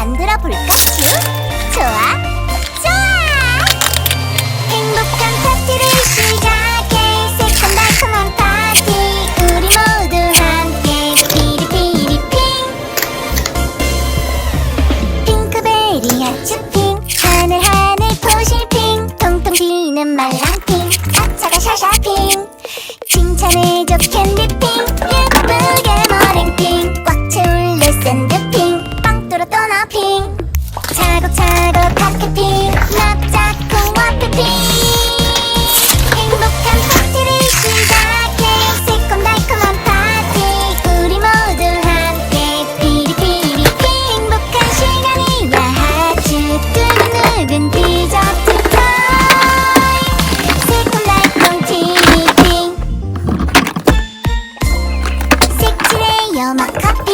만들어 볼까? 큐? 좋아. 좋아. 행복한 파티를 시작해 새콤달콤한 파티. 우리 모두 함께 피리피리핑. 핑크베리 아츄핑. 하늘 하늘 포실핑. 통통 비는 말랑핑. 아차가 샤샤핑. 칭찬해줘 캔디핑. 예쁘게 머랭핑. 꽉 채울 내 샌드 のっ